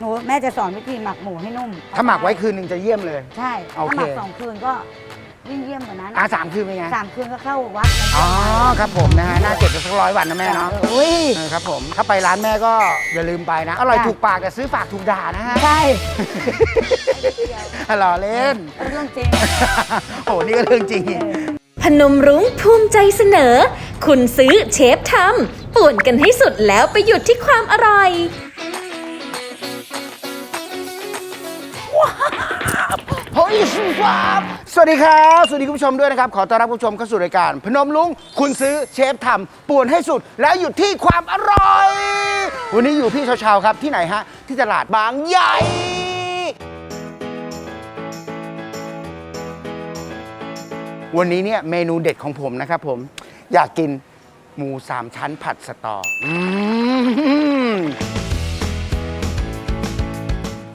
หนูแม่จะสอนวิธีหมักหมูให้นุ่มถ้าหมักไว้คืนหนึ่งจะเยี่ยมเลย ใช่โอถ้าเค หมักสองคืนก็ยิ่งเยี่ยมกว่านั้นอะสามคืนเป็นไง สามคืนก็เข้าวัดในอ๋อช่วงครับผมนะฮะน่าเก็บสักร้อยวันนะแม่เนาะอุ้ย เออครับผม ถ้าไปร้านแม่ก็อย่าลืมไปนะ อร่อยจ้ะถูกปากแต่ซื้อฝากถูกด่านะฮะใช่หล่อเล่น เรื่องจริง โอ้นี่ก็เรื่องจริง พนมรุ้งภูมิใจเสนอ คุณซื้อเชฟทำป่วนกันให้สุดแล้วไปหยุดที่ความอร่อย เฮ้ยสุครับสวัสดีครับ สวัสดีคุณผู้ชมด้วยนะครับ ขอต้อนรับคุณผู้ชมเข้าสู่รายการ พนมลุงคุณซื้อเชฟทำป่วนให้สุด แล้วหยุดที่ความอร่อย วันนี้อยู่พี่เชาๆครับที่ไหนฮะ ที่ตลาดบางใหญ่วันนี้เนี่ยเมนูเด็ดของผมนะครับผมอยากกินหมูสามชั้นผัดสตออืม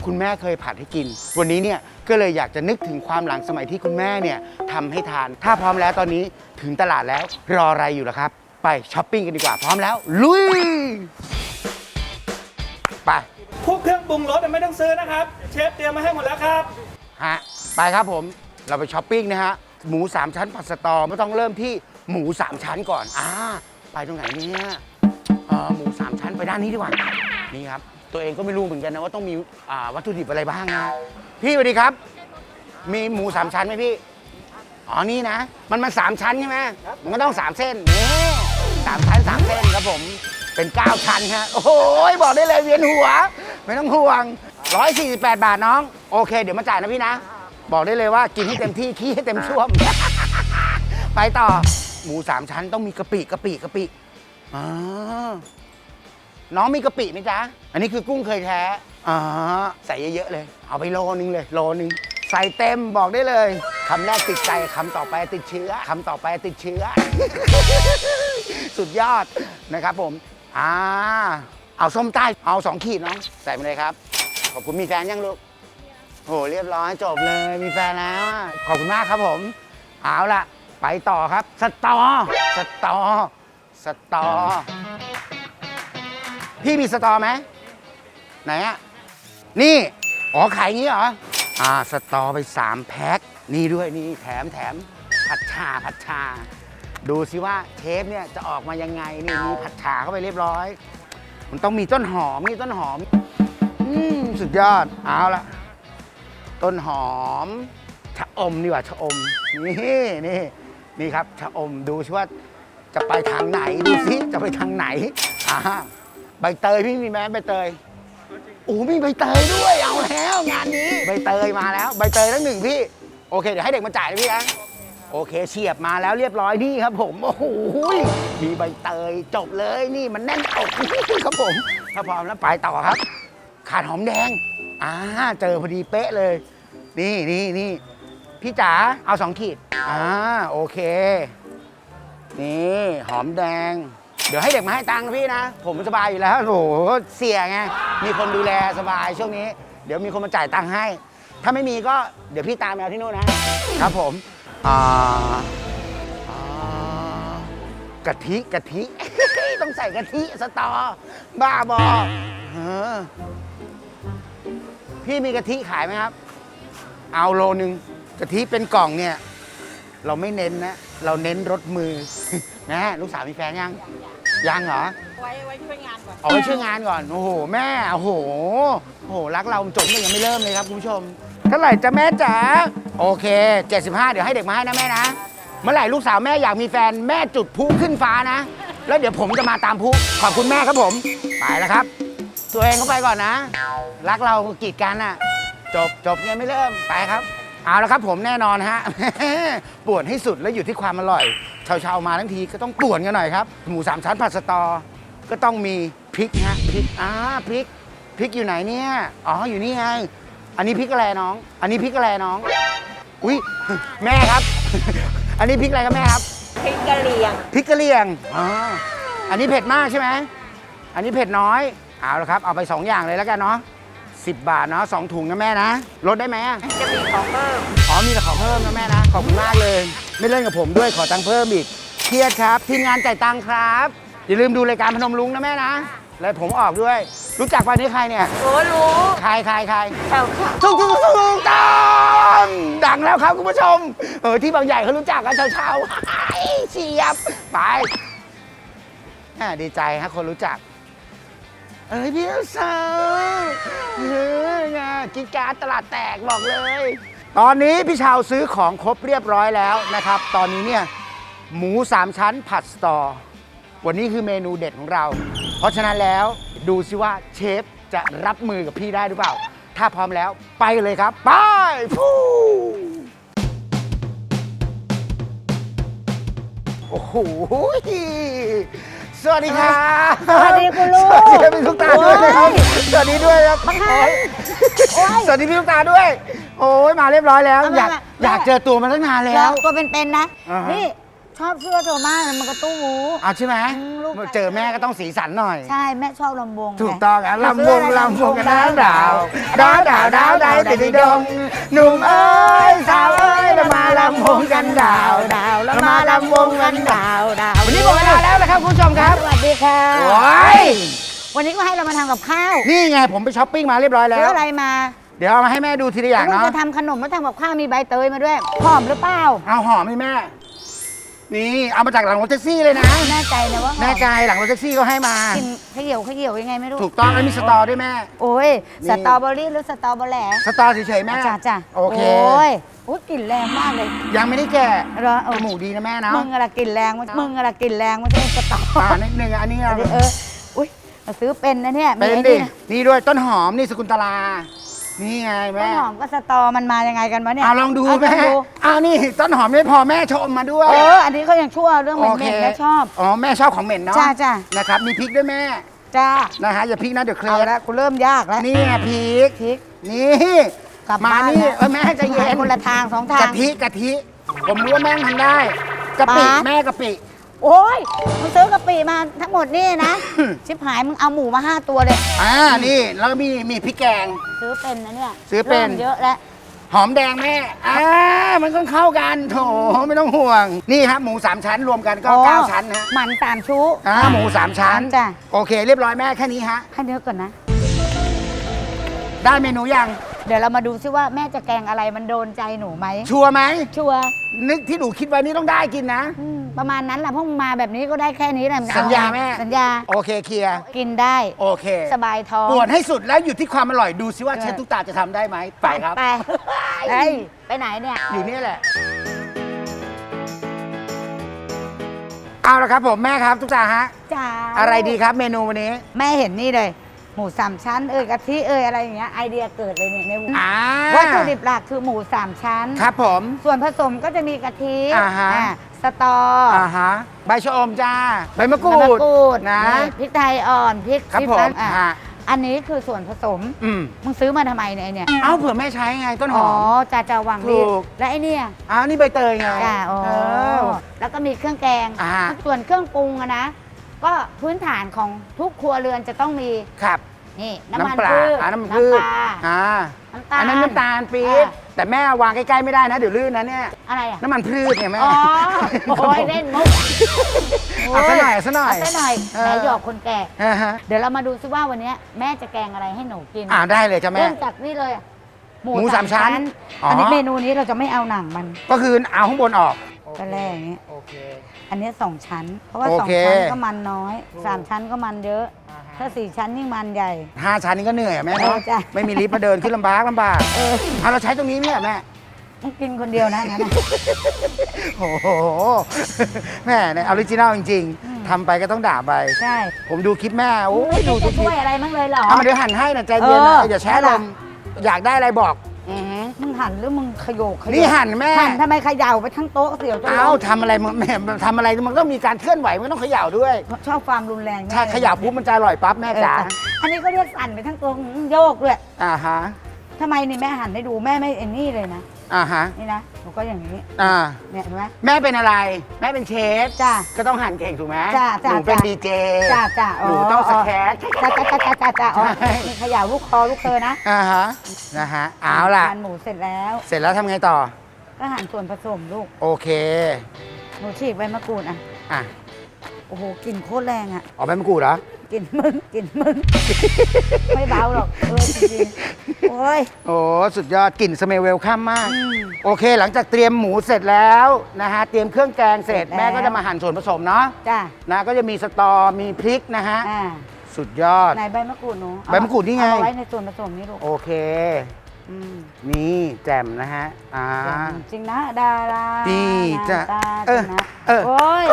คุณแม่เคยผัดให้กิน วันนี้เนี่ยก็เลยอยากจะนึกถึงความหลังสมัยที่คุณแม่เนี่ยทำให้ทาน ถ้าพร้อมแล้วตอนนี้ถึงตลาดแล้วรออะไรอยู่ล่ะครับ ไปช้อปปิ้งกันดีกว่าพร้อมแล้ว ลุย ไปพวกเครื่องปรุงรสไม่ต้องซื้อนะครับ เชฟเตรียมมาให้หมดแล้วครับ ฮะไปครับผมเราไปช้อปปิ้งนะฮะหมูสามชั้นผัดสตอไม่ต้องเริ่มที่หมูสามชั้นก่อนอ่าไปตรงไหนเนี่ยเออหมูสามชั้นไปด้านนี้ดีกว่านี่ครับ ตัวเองก็ไม่รู้เหมือนกันนะว่าต้องมีอ่าวัตถุดิบอะไรบ้างนะพี่สวัสดีครับ มีหมูสามชั้นไหมพี่ อ๋อ นี่นะ มันมันสามชั้นใช่ไหมมันก็ต้องสามเส้นนี่สามชั้นสามเส้นครับผม เป็นเก้าชั้นฮะ โอ้โหบอกได้เลยเวียนหัว ไม่ต้องห่วง 148 บาทน้อง โอเค เดี๋ยวมาจ่ายนะพี่นะ บอกได้เลยว่ากินให้เต็มที่ขี้ให้เต็มช่วม ไปต่อ หมูสามชั้นต้องมีกะปิกะปิกะปิอ่า น้องมีกะปิไหมจ๊ะ อันนี้คือกุ้งเคยแท้อ่าใส่เยอะๆเลย เอาไปโลนึงเลย โลนึง ใส่เต็มบอกได้เลย คำแรกติดใจ คำต่อไปติดเชื้อ คำต่อไปติดเชื้อ สุดยอดนะครับผม อ่า เอาส้มใต้ เอาสองขีดน้อง ใส่มาเลยครับ ขอบคุณมีแฟนยังลูกโหเรียบร้อยจบเลย มีแฟนแล้วอะขอบคุณมากครับผม เอาละไปต่อครับ สตอ สตอ สตอ พี่มีสตอไหมไหนอะนี่ อ๋อ ขายอย่างนี้เหรอ อ่า สตอไป 3 แพ็ค นี่ด้วยนี่แถมแถมผัดชาผัดชา ดูสิว่าเทปเนี่ยจะออกมายังไง นี่มีผัดชาเข้าไปเรียบร้อย มันต้องมีต้นหอมนี่ต้นหอม อืมสุดยอด เอาละต้นหอม ชะอมดีกว่าชะอม นี่นี่นี่ครับชะอมดูสิว่าจะไปทางไหนดูสิจะไปทางไหนอ่า ใบเตยพี่มีไหมใบเตยโอ้มีใบเตยด้วย เอาแล้วงานนี้ใบเตยมาแล้วใบเตยทั้งหนึ่งพี่ โอเค เดี๋ยวให้เด็กมาจ่ายนะพี่นะโอเคเฉียบมาแล้วเรียบร้อยนี่ครับ ผมโอ้โหมีใบเตยจบเลยนี่มันแน่นอกครับผมถ้าพร้อมแล้วไปต่อครับ ขาดหอมแดงอ่าเจอพอดีเป๊ะเลย นี่นี่นี่พี่จ๋าเอาสองขีดอ่าโอเค นี่หอมแดง เดี๋ยวให้เด็กมาให้ตังค์พี่นะ ผมสบายอยู่แล้วโอ้โหเสียไง มีคนดูแลสบายช่วงนี้ เดี๋ยวมีคนมาจ่ายตังค์ให้ ถ้าไม่มีก็เดี๋ยวพี่ตามไปเอาที่นู่นนะครับผมอ่าอ่ากะทิกะทิ ต้องใส่กะทิสตอ บ้าบอเออพี่มีกะทิขายไหมครับ เอาโลนึงกะทิเป็นกล่องเนี่ย เราไม่เน้นนะ เราเน้นรสมือ นะ ลูกสาวมีแฟนยัง ยังเหรอ ไว้ไว้ช่วยงานก่อน เอาไว้ช่วยงานก่อน โอ้โห แม่ โอ้โห โอ้โห รักเราจบเนี่ยยังไม่เริ่มเลยครับคุณผู้ชม เท่าไหร่จะแม่จ๋า โอเค 75 เดี๋ยวให้เด็กมาให้นะแม่นะ เมื่อไหร่ลูกสาวแม่อยากมีแฟนแม่จุดพลุขึ้นฟ้านะ แล้วเดี๋ยวผมจะมาตามพลุขอบคุณแม่ครับผม ไปแล้วครับ ตัวเองก็ไปก่อนนะ รักเรากีดกันอะ จบจบยังไม่เริ่ม ไปครับ เอาละครับผมแน่นอนฮะป่วนให้สุดแล้วอยู่ที่ความอร่อยชาวๆมาทั้งทีก็ต้องป่วนกันหน่อยครับ หมูสามชั้นผัดสตอ ก็ต้องมีพริกฮะพริกอ่าพริกพริกอยู่ไหนเนี่ยอ๋ออยู่นี่ไงอันนี้พริกอะไรน้อง อันนี้พริกอะไรน้องอุ้ยแม่ครับ อันนี้พริกอะไรครับแม่ครับพริกกะเหรี่ยงพริกกะเหรี่ยงอ๋ออันนี้เผ็ดมากใช่ไหมอันนี้เผ็ดน้อยเอาละครับเอาไปสองอย่างเลยแล้วกันเนาะ สิบบาทเนาะสองถุงนะแม่นะลดได้ไหมอะจะมีของเพิ่มอ๋อมีแต่ขอเพิ่มนะแม่นะขอบคุณมากเลย ไม่เล่นกับผมด้วยขอตังค์เพิ่มอีกเครียดครับทีมงานจ่ายตังค์ครับอย่าลืมดูรายการพนมลุงนะแม่นะแล้วผมออกด้วย รู้จักป่ะนี่ใครเนี่ยโอ้รู้ใครใครใครเจ้าค่ะถูกถูกถูกถูกต้องดังแล้วครับคุณผู้ชมเออที่บางใหญ่เขารู้จักกันเช้าๆเฉียบไปแหม่ดีใจฮะคนรู้จัก เอ้ยพี่สาวเฮ้ยไงกินการดตลาดแตกบอกเลย ตอนนี้พี่ชาวซื้อของครบเรียบร้อยแล้วนะครับ ตอนนี้เนี่ยหมูสามชั้นผัดสตอ วันนี้คือเมนูเด็ดของเรา เพราะฉะนั้นแล้วดูสิว่าเชฟจะรับมือกับพี่ได้หรือเปล่า ถ้าพร้อมแล้วไปเลยครับ ไปฟูโอ้โห สวัสดีครับสวัสดีคุณลูกสวัสดีพี่ลูกตาด้วยนะครับโอ้ยสวัสดีด้วยครับบังคับโอ้ยสวัสดีพี่ลูกตาด้วย โอ้ยมาเรียบร้อยแล้วเอามาอยากมาอยากเจอตัวมาตั้งนานแล้แล้ววตัวเป็นๆนะอ่าฮะนี่ ชอบเสื้อเธอมากเลยมันกระตู้หมูเอาใช่ไหมอืมลูก เจอแม่ก็ต้องสีสันหน่อย ใช่แม่ชอบลำวงถูกไต้องอะลำวงเสื้ออะไรลำวงกันดาวดาวดาวดาวดาวดาวติดดงหนุ่มเอ้ยสาวเอ้ยเรามาลำวงกันดาวดาวเรามาลำวงกันดาวดาววันนี้หมดเวลาแล้วนะครับคุณผู้ชมครับสวัสดีค่ะ โอ้ยวันนี้ก็ให้เรามาทำกับข้าวนี่ไงผมไปช้อปปิ้งมาเรียบร้อยแล้ซื้อว อะไรมาเดี๋ยวเอามาให้แม่ดูทีละอย่างลูกเนาะจะทำขนมแล้วทำกับข้าวมีใบเตยมาด้วยหอมหรือเปล่าเอาหอมให้แม่ นี่เอามาจากหลังรถแท็กซี่เลยนะ แน่ใจนะว่าหอมแน่ใจหลังรถแท็กซี่ก็ให้มากินขยเหี่ยวขยเหี่ยวยังไงไม่รู้ ถูกต้องแล้วมีสตอด้วยแม่ โอ้ย นี่ สตรอเบอรี่หรือสตรอเบอร์แหล่สตอเฉยๆแม่จ้าจ้าโอเค โอ้ยโอ้ยกลิ่นแรงมากเลยยังไม่ได้แกะเหรอเออจมูกดีนะแม่เนาะมึงอะไรกลิ่นแรงมันมึงอะไรกลิ่นแรงมันจะเป็นสตรออ่านิดนึงอันนี้เอเอาอเออ อุ้ยเราซื้อเป็นนะเนี่ยเป็นมีไอ้ดินะนี่ด้วยต้นหอมนี่สกุลตลา นี่ไงต้แม่นหอมกับสตอมันมายังไงกันวะเนี่ยเอาลองดูเาแม่ลองดูอ้าวนี่ต้นหอมไม่พอแม่ชมมาด้วยเออ อันนี้เขายังชั่วเรื่องเหม็นๆแม่ชอบ อ๋อแม่ชอบของเหม็นเนาะจ้าจ้า นะครับมีพริกด้วยแม่จ้านะฮะอย่าพริกนะเดี๋ยวเคลเอามละกูเริ่มยากแล้วนี่ไงพริกพริกนี่กลับมาบ้านนี่แล้วเออแม่ใจเย็นคนละทางสองทาง กะทิกะทิ ผมรู้ว่าแม่ทำได้กะปิป๊าแม่กะปิ โอ้ยมึงซื้อกะปิมาทั้งหมดนี่นะอืมชิบหายมึงเอาหมูมาห้าตัวเลย อ่านี่แล้วก็มีมีพริกแกง ซื้อเป็นนะเนี่ยซื้อเป็น ริ่มเยอะแล้ว หอมแดงแม่อ่ามันก็เข้ากันโถไม่ต้องห่วง นี่ครับหมูสามชั้นรวมกันก็อ๋อเก้าชั้นนะหมันสามชู้ อ่าหมูสามชั้น จ้ะ โอเค เรียบร้อยแม่แค่นี้ฮะ ให้เนื้อก่อนนะ ได้เมนูยัง เดี๋ยวเรามาดูซิว่าแม่จะแกงอะไรมันโดนใจหนูไหมชัวร์ไหม ชัวร์นึกที่หนูคิดไว้นี่ต้องได้กินนะ อืมประมาณนั้นแหละเพราะมึงมาแบบนี้ก็ได้แค่นี้แหละสัญญาแม่ สัญญาโอเคเคลียร์กินได้โอเคสบายท้อง ปวดให้สุดแล้วอยู่ที่ความอร่อยดูซิว่าเออเชฟตุ๊กตาจะทำได้ไหมไปครับ ไปเฮ้ยไปไหนเนี่ย อยู่นี่แหละ เอาละครับผมแม่ครับตุ๊กตาฮะจ้าอะไรดีครับเมนูวันนี้ แม่เห็นนี่เลย หมูสามชั้นเอ้ยกะทิเอ้ยอะไรอย่างเงี้ยไอเดียเกิดเลยเนี่ยในอ่าวัตถุดิบหลักคือหมูสามชั้น ครับผม ส่วนผสมก็จะมีกะทิอ่าฮะ อ่าสตออ่าฮะใบชะอมจ้าใบมะกรูน้ำมะดกรูดนะ พริกไทยอ่อนพริกครับชี้ผมฟ้าอะฮะอันนี้คือส่วนผสมอืมมึงซื้อมาทำไมเนี่ยไอ้เนี่ยเอาเผื่อแม่ใช้ไงต้นหอ๋ออมจ่าจ่าวังถูดีกและไอ้เนี่ยอ้าวนี่ใบเตยไงจ้าอ๋อเออ แล้วก็มีเครื่องแกงอ่า ส่วนเครื่องปรุงอะนะ ก็พื้นฐานของทุกครัวเรือนจะต้องมี ครับนี่น้ำมันน้ำปลาพืชอ่าน้ำมันพืชปลาอ่าน้ำตาลอันนั้นน้ำตาลปี๊บอ่าแต่แม่วางใกล้ๆไม่ได้นะเดี๋ยวลื่นนะเนี่ยอะไรอะน้ำมันพืชเนี่ยแม่อ๋อโอ้ยเล่นมุกเอาซะหน่อยเอาซะหน่อยเอาซะหน่อยเออไหนหยอกคนแก่อ่าฮะเดี๋ยวเรามาดูซิว่าวันเนี้ยแม่จะแกงอะไรให้หนูกินอ่าได้เลยจ้ะแม่เริ่มจากนี่เลยอะหมูสามชั้นอ๋ออัอันนี้เมนูนี้เราจะไม่เอาหนังมัน ก็คือเอาข้างบนออก ก็แรกอย่างนี้โอเค อันนี้สองชั้น เพราะว่าโอสองเค ชั้นก็มันน้อยสามชั้นก็มันเยอะถ้าสี่ชั้นยิ่งมันใหญ่ ห้าชั้นนี่ก็เหนื่อยอะแม่เนาะเออจ้ะ ไม่มีลิฟต์มาเดินขึ้นลำบากลำบากเออเอาเราใช้ตรงนี้เนี่ยแม่ ต้องกินคนเดียวนะงั้นน่ะ โอ้โห แม่เนี่ยออริจินัลจริง อืม ๆทำไปก็ต้องด่าไป ใช่ผมดูคลิปแม่โอ้ยได้ดูทุจะกคลิช่ปวยอะไรมั้งเลยเหรอ เอามาเดี๋ยวหั่นให้นะใจเย็นเอนะอย่าแช่นั่นลแหละมอยากได้อะไรบอก มึงหั่นหรือมึงขยโยกขยโยกนี่หั่นแม่ หั่นทำไมเขย่าไปทั้งโต๊ะเสียวจนเอ้าล้มทำอะไรมันแม่ทำอะไรมันต้องมีการเคลื่อนไหวมันต้องเขย่าด้วย ชอบความรุนแรงใช่เขย่าปุ๊บมันจะอร่อยปั๊บแม่เออจ๋าอันนี้ก็เรียกสั่นไปทั้งตัวโยกด้วยอ่าฮะ ทำไมนี่แม่หั่นให้ดูแม่ไม่เอ็นนี่เลยนะ อ่าฮะ นี่นะหนูก็อย่างนี้อ่า เนี่ยเห็นไหมแม่เป็นอะไร แม่เป็นเชฟ จ้า ก็ต้องหั่นเก่งถูกไหมจ้ะจ้ะหนูเป็นจ้ะ ดีเจ จ้าจ้าหนูต้องสแครชจ้าจ้าจ้าจ้าจ้าจ้าอ๋อใช่มีเขย่าลูกคอลูกเคอนะอ่าฮะ นะฮะ เอาล่ะ หั่นหมูเสร็จแล้ว เสร็จแล้วทำไงต่อ ก็หั่นส่วนผสมลูก โอเค หนูฉีกใบมะกรูดอะ อะ โอ้โหกลิ่นโคตรแรงอะออกใบมะกรูดเหรออกินมึงกินมึง ไม่เบาหรอกเออจริงๆโอ้ย โอ้สุดยอดกลิ่นสเมลเวลคัมมาก อืมโอเค หลังจากเตรียมหมูเสร็จแล้วนะฮะเตรียมเครื่องแกงเสร็จเสร็จแล้ว แม่ก็จะมาหั่นส่วนผสมเนาะจ้านะก็จะมีสตอมีพริกนะฮะอ่าสุดยอด ไหนใบมะกรูดหนูเอาใบมะกรูดนี่ไง เอาไว้ในส่วนผสมนี่ลูกโอเค อืมนี่แจ่มนะฮะอ่า จริงนะดาราดีจ้ะตาเออจริงนะเออ โอ้ย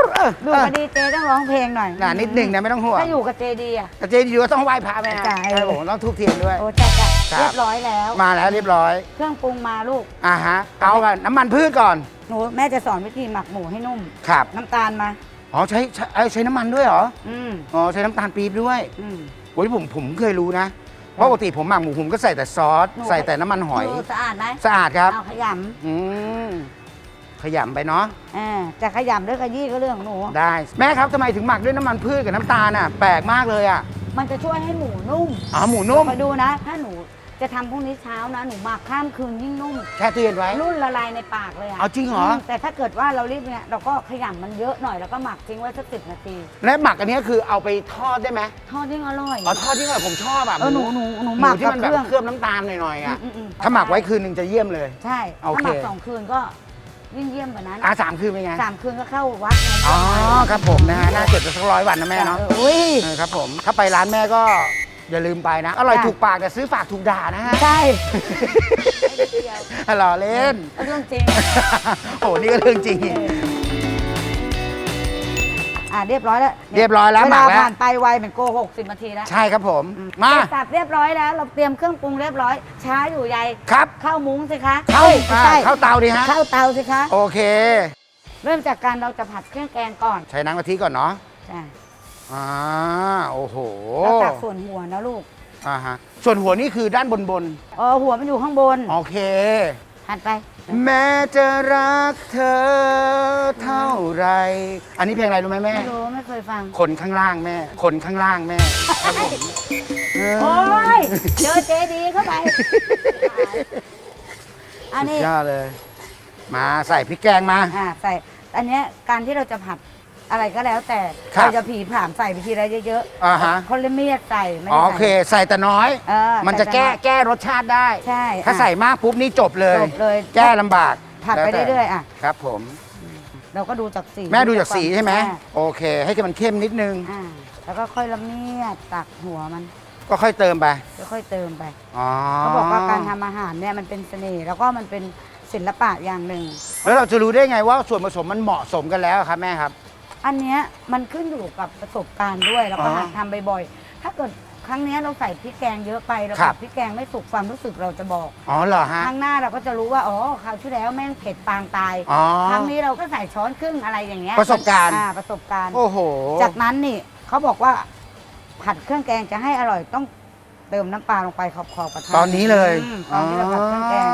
เออดูมาดีเจต้องร้องเพลงหน่อยน่ะนิดหนึ่งนะไม่ต้องห่วงถ้าอยู่กับเจดีอะ แต่เจดีก็ต้องไหว้พระแม่จ้ะใช่ผมต้องทูบเทียนด้วย โอ้จ้าจ้าครับ เรียบร้อยแล้ว มาแล้วเรียบร้อยเครื่องปรุงมาลูก อ่าฮะเอากันน้ำมันพืชก่อนหนูแม่จะสอนวิธีหมักหมูให้นุ่ม ครับน้ำตาลมา อ๋อใช้ใช้เอ้ยใช้น้ำมันด้วยเหรออืมอ๋อใช้น้ำตาลปี๊บด้วยอืมโอ้ยผมผมเคยรู้นะเพราะปกติผมหมักหมูผมก็ใส่แต่ซอสหนูใส่แต่น้ำมันหอยดูสะอาดไหมสะอาดครับเอาขยอืม ขยำไปเนาะำอ่าจะขยำหรือขยี้ก็เรื่องของหนู ได้แม่ครับทำไมถึงหมักด้วยน้ำมันพืชกับน้ำตาลอะแปลกมากเลยอะมันจะช่วยให้หมูนุ่มอ๋อหมูนุ่มไปดูนะ ถ้าหนูจะทำพรุ่งนี้เช้านะ หนูหมักข้ามคืนยิ่งนุ่มแช่ตู้เย็นไว้ รุ่นละลายในปากเลยอะเอาจริงเหรอมแต่ถ้าเกิดว่าเรารีบเนี่ยเราก็ขยำมันเยอะหน่อยแล้วก็หมักทิ้งไว้สักสิบนาที และหมักอันนี้คือเอาไปทอดได้ไหมทอดยิ่งอร่อยอ๋อทอดที่ว่าผมชอบอะเออหนูหนูหนูหหมัมูกที่กับมันเคแบบรื่องเคลือบน้ำตาลหน่อยๆอะอืมอืมถ้าหมักไว้คืนหนึ่งจะเยี่ยมเลย ใช่โอเคถ้าหมักสองคืนก็ ยิ่งเยี่ยมกว่านั้นอะสามคืนเป็นไงสามคืนก็เข้าวัดไงอ๋อครับผมนะฮะน่าเก็บจะสักร้อยวันนะแม่เนาะอออุ้ยเออครับผมถ้าไปร้านแม่ก็อย่าลืมไปนะ อร่อยจ้ะถูกปากแต่ซื้อฝากถูกด่านะฮะใช่หล่อเล่นเรื่องจริงโอ้นี่ก็เรื่องจริง อีกอ่าเรียบร้อยแล้วเรียบร้อยแล้วเวหมัลากแล้วผ่านไปไวเหมือนโกหกสิบนาทีแล้วใช่ครับผม มาสับเรียบร้อยแล้ว เราเตรียมเครื่องปรุงเรียบร้อย ช้าอยู่ใยครับ เข้ามุ้งสิคะเข้าอ้ยไม่อ่าใช่เข้าเตาดีฮะ เข้าเตาสิคะ โอเค เริ่มจากการเราจะผัดเครื่องแกงก่อนใช้น้ำกะทิก่อนเนาะจ้ะอ่าโอ้โหแล้วตักส่วนหัวนะลูกอ่าฮะส่วนหัวนี่คือด้านบนบนเออหัวมันอยู่ข้างบนๆโอเค หันไป แม้จะรักเธอเท่าไร อันนี้เพลงอะไรรู้ไหมแม่ ไม่รู้ไม่เคยฟัง คนข้างล่างแม่ คนข้างล่างแม่ครับผมเออโอ้ยเจอเจดีเข้าไป อันสุนี้ดยอดเลย มาใส่พริกแกงมา อ่าใส่ อันเนี้ยการที่เราจะผัด อะไรก็แล้วแต่ครับ เราจะผีผามใส่ไปทีละเยอะอ่าฮะคนละเมียดใส่ไม่อ๋ได้อโอเค ใส่ ใส่แต่น้อย เออมันจะใส่แก้แต่น้อยแก้รสชาติได้ ใช่ถ้าอะใส่มากปุ๊บนี่จบเลย จบเลยแก้ลำบากผัดไปแล้วแต่เรื่อยๆอะ ครับผม เราก็ดูจากสีแม่ดูจากสีใช่ไหมอ่าโอเค ให้มันเข้มนิดนึง อ่าแล้วก็ค่อยละเมียดตักหัวมันก็ค่อยเติมไปค่อยๆเติมไป อ๋อเขาบอกว่าการทำอาหารเนี่ยมันเป็นเสน่ห์แล้วก็มันเป็นศิลปะอย่างหนึ่ง แล้วเราจะรู้ได้ไงว่าส่วนผสมมันเหมาะสมกันแล้วครับแม่ครับ อันเนี้ยมันขึ้นอยู่กับประสบการณ์ด้วยแล้วก็อ๋อหัดทำบ่อยๆ ถ้าเกิดครั้งเนี้ยเราใส่พริกแกงเยอะไปเราครัผับ ดพริกแกงไม่สุกความรู้สึกเราจะบอกอ๋อเหรอฮะ ครั้งหน้าเราก็จะรู้ว่าอ๋อคราวที่แล้วแม่งเผ็ดปางตายอ๋อ ครั้งนี้เราก็ใส่ช้อนครึ่งอะไรอย่างเงี้ยประสบการณ์ อ่ประสบการณ์ โอ้โห จากนั้นนี่เขาบอกว่าผัดเครื่องแกงจะให้อร่อยต้อง เติมน้ำปลาลงไปขอบๆกระทะตอนนี้เลยอืมตอนที่เราผัดเครื่องแกง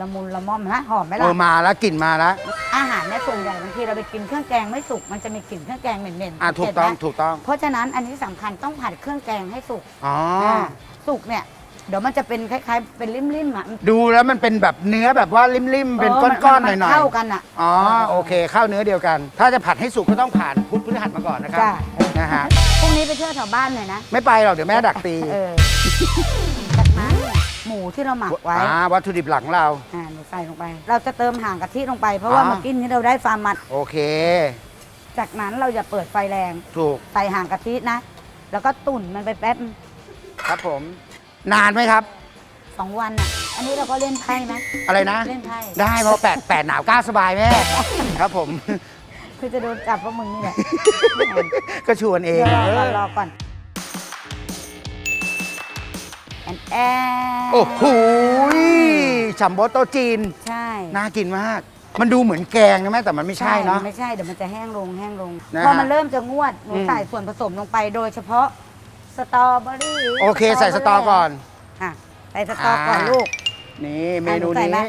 ละมุนละม่อมนะหอมไหมโอ้ล่ะมาแล้วกลิ่นมาแล้วอาหารเนี่ยส่วนใหญ่บางทีเราไปกินเครื่องแกงไม่สุกมันจะมีกลิ่นเครื่องแกงเหม็นๆอะถูกต้องเห็นไหมถูกต้องเพราะฉะนั้นอันนี้สำคัญต้องผัดเครื่องแกงให้สุกอ๋ออาสุกเนี่ยเดี๋ยวมันจะเป็นคล้ายๆเป็นริมๆอะดูแล้วมันเป็นแบบเนื้อแบบว่าริมๆเป็นมัก้อนๆหน่อยๆเข้ากันอะ อ๋อโอเคเข้าเนื้อเดียวกัน ถ้าจะผัดให้สุกก็ต้องผ่านพุทธพฤหัสมาก่อนนะครับจ้ะ นะฮะพรุ่งนี้ไปเที่ยวแถวบ้านหน่อยนะ ไม่ไปหรอกเดี๋ยวแม่ดักตี เออ จากนั้นหมูที่เราหมักไว้อ่าวัตถุดิบหลักของเรา อ่าหนูใส่ลงไป เราจะเติมห่างกะทิลงไปเพราะว่าอ่า เมื่อกี้นี้เราได้ฟาร์มมัด โอเค จากนั้นเราจะเปิดไฟแรงถูกใส่ห่างกะทินะ แล้วก็ตุ่นมันไปแป๊บครับผม นานไหมครับ สองวันอะ อันนี้เราก็เล่นไพ่ไหมอะไรนะ เล่นไพ่ได้เพราะแปดแปดหนาวก้าวสบายแม่ ครับผม คือจะโดนจับเพราะมึงนี่แหละ ก็ชวนเอง เดี๋ยวรอเอก่อนอรอก่อน โอ้โหฉัมโบโตะจีน ใช่น่ากินมาก มันดูเหมือนแกงนะแม่แต่มันไม่ใช่เนาะ ไม่ใช่เดี๋ยวมันจะแห้งลงแห้งลง นะฮะพอมันเริ่มจะงวดหนูอืม ใส่ส่วนผสมลงไปโดยเฉพาะสตรอเบอรี่โอเคใส่สตอก่อน อะใส่สตอก่อนอ่า ลูก นี่เมนูอะหนูใส่ไหมนี้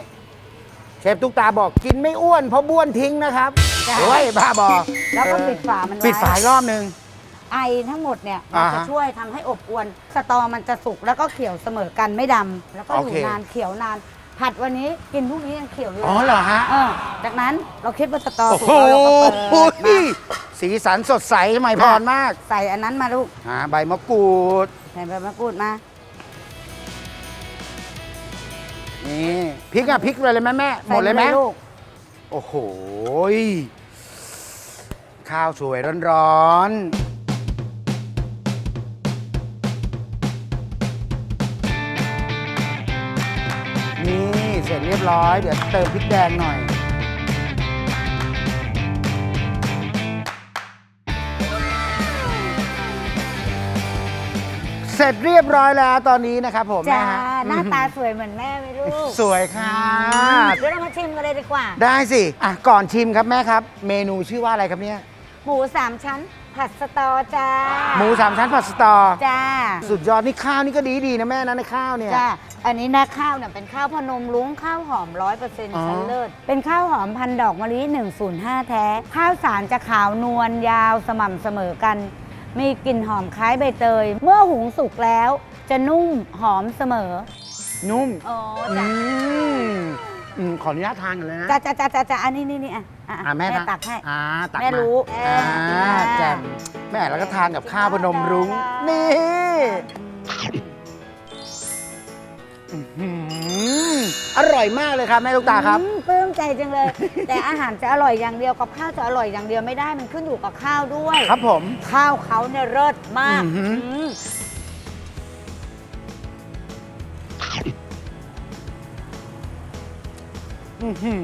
เชฟตุ๊กตาบอกกินไม่อ้วนเพราะบ้วนทิ้งนะครับจ้ะ โอ้ยบ้าบอแล้วก็เออปิดฝามันไว้ปิดฝาอีกรอบนึง ไอทั้งหมดเนี่ยมันอ่าจะฮะช่วยทำให้อบอวน สตอมันจะสุกแล้วก็เขียวเสมอกันไม่ดำแล้วก็อยู่โอเค นานเขียวนาน ผัดวันนี้กินพรุ่งนี้ยังเขียวอยู่อ๋อเหรอฮะ เออจากนั้นเราคิดว่าสตอโอ้สุกโหแล้วเราก็เปิดมาสีสันสดใสใหม่พรมากใส่อันนั้นมาลูกอ่าใบมะกรูด ใส่ใบมะกรูดมา นี่พริกอะพริกเลยเลยไหมแม่ หมดเลยไหมใส่าลูกโอ้โหยข้าวสวยร้อนๆ สร็จเรียบร้อย เดี๋ยวเติมพริกแดงหน่อย เสร็จเรียบร้อยแล้วตอนนี้นะครับผมจ้าแม่ฮะหน้าตาสวยเหมือนแม่ไหมลูกสวยค่ะ เดี๋ยวเรามาชิมกันเลยดีกว่า ได้สิ อะ ก่อนชิมครับแม่ครับ เมนูชื่อว่าอะไรครับเนี่ย หมูสามชั้น ผัดสตอจ้าหมูสามชั้นผัดสตอ จ้าสุดยอดนี่ข้าวนี่ก็ดีดีๆนะแม่นะในข้าวเนี่ย จ้าอันนี้นะข้าวเนี่ยเป็นข้าวพนมรุ้งข้าวหอมร้อยเปอร์เซ็นต์อ๋อ ชั้นเลิศเป็นข้าวหอมพันดอกมะลิ 105 แท้ ข้าวสารจะขาวนวลยาวสม่ำเสมอกัน มีกลิ่นหอมคล้ายใบเตย เมื่อหุงสุกแล้ว จะนุ่มหอมเสมอนุ่มอ๋ออืจ้ะม อืมขออนุญาตทานกันเลยนะจ้าจ้าจ้าจ้าจ้าอันนี้นี่นี่อะอะอะแม่ตักให้ อ่าตักแม่รู้อ่าเออ แจ่มแม่แล้วก็ทานกับข้าวพนมรุ้งนี่อื้อหืออร่อยมากเลยครับแม่ลูกตาครับ อืมปลื้มใจจังเลย แต่อาหารจะอร่อยอย่างเดียวกับข้าวจะอร่อยอย่างเดียวไม่ได้มันขึ้นอยู่กับข้าวด้วย ครับผม ข้าวเขาเนี่ยเลิศมากอือหืออืม อื้อหื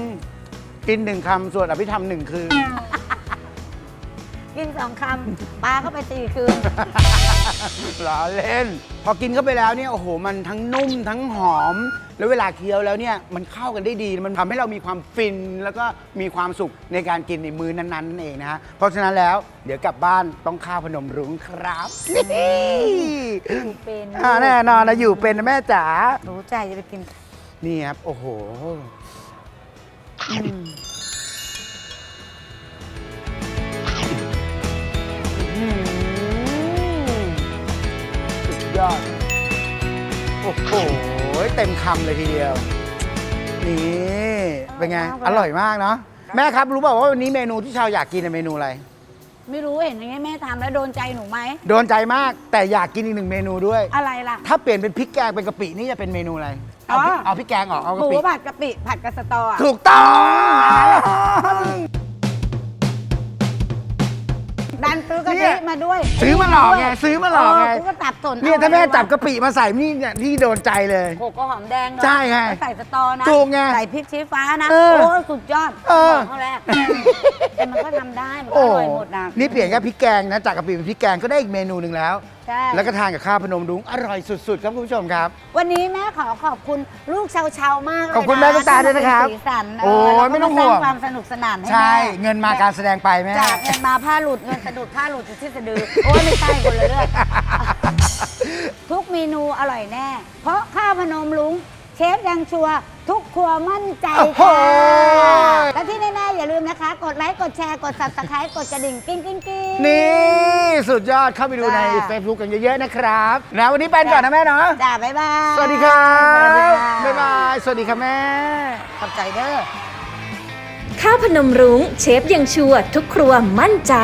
อกินหนึ่งคำส่วนอภิธรรมหนึ่งคืน กินสองคำปลาเข้าไปสี่คืนล้อเล่น พอกินเข้าไปแล้วเนี่ยโอ้โห มันทั้งนุ่มทั้งหอม แล้วเวลาเคี้ยวแล้วเนี่ยมันเข้ากันได้ดี มันทำให้เรามีความฟิน แล้วก็มีความสุขในการกินในมือนั้นๆนั่นเองนะฮะ เพราะฉะนั้นแล้วเดี๋ยวกลับบ้านต้องข้าวพนมรุ้งครับนี่เป็น อ่าแน่นอนนะอยู่เป็นนะแม่จ๋ารู้ใจจะไปกิน นี่ครับโอ้โหอืมอื้อหือ สุดยอด โอ้โห เต็มคำเลยทีเดียว นี่ เป็นไง อร่อยมากเนาะ แม่ครับรู้เปล่าว่าวันนี้เมนูที่ชาวอยากกินเป็นเมนูอะไร ไม่รู้เห็นอย่างนี้แม่ทำแล้วโดนใจหนูไหม โดนใจมากแต่อยากกินอีกหนึ่งเมนูด้วย อะไรล่ะ ถ้าเปลี่ยนเป็นพริกแกงเป็นกะปินี่จะเป็นเมนูอะไร เอาพริกอ๋อ เอาพริกแกงออกเอาหกะมูปิผัดกะปิผัดกะสตออะ ถูกต้องดันซื้อกะเนี่ทิยมาด้วยซื้อมาหลอกไงซื้อมาหลอกไงเก็ตับสนเนี่ยถ้าแม่อไว้จับกะปิมาใส่นี่เนี่ยที่โดนใจเลย โขกก็หอมแดงเนอะใช่ไงแล้วใส่สตอนะถูกไงใส่พริกชี้ฟ้านะ เออโอ้สุดยอดเออ บอกเขาแล้วแต่มันก็ทำได้ มันก็โอ้อร่อยหมดนะ นี่เปลี่ยนแค่พริกแกงนะจากกะปิเป็นพริกแกงก็ได้อีกเมนูหนึ่งแล้ว ใช่ แล้วก็ทานกับข้าวพนมรุ้งอร่อยสุดๆ ครับคุณผู้ชมครับ วันนี้แม่ขอขอบคุณลูกชาวชาวๆมากเลยนะขอบคุณแม่ตุ๊กตาด้วยนะครับที่มาเป็นสีสันโอ้ยแล้วก็ไม่ต้องห่วงาสร้าความสนุกสนานให้ใช่แม่เงินมาการแสดงไปแม่ จากเงินมาผ้าหลุดเงินสะดุดผ้าหลุดจากที่สะดือโอ้ยไม่ใช่คนละเรื่องทุกเมนูอร่อยแน่ เพราะข้าวพนมลุง เชฟยังชัวร์ทุกครัวมั่นใจโอ้โหค่ะ และที่แน่ๆอย่าลืมนะคะ กดไลค์ กดแชร์ กด subscribe กดกระดิ่งกิ้งกิ้งกิ้ง นี่สุดยอดเข้าไปดูใน จ้า Facebook กันเยอะๆนะครับนะวันนี้ไปก่อนนะแม่เนาะจ้าบ๊ายบายสวัสดีครัสวัสดีบค่ะบ๊ายบายสวัสดีครับแม่ ขอบใจเด้อ ข้าวพนมรุ้งเชฟยังชัวร์ทุกครัวมั่นใจ